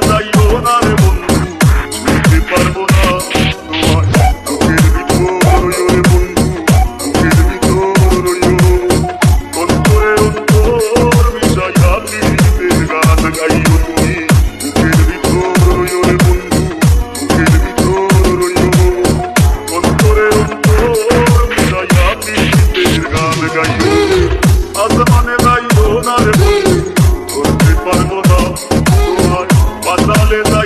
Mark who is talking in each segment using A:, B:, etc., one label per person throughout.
A: No. i now they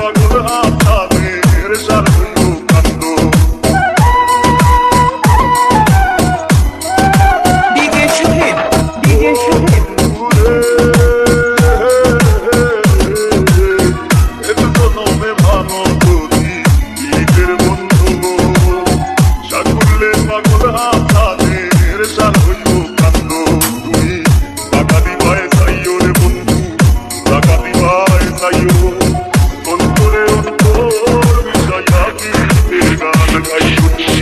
A: farklı atladı Rıza Thank you.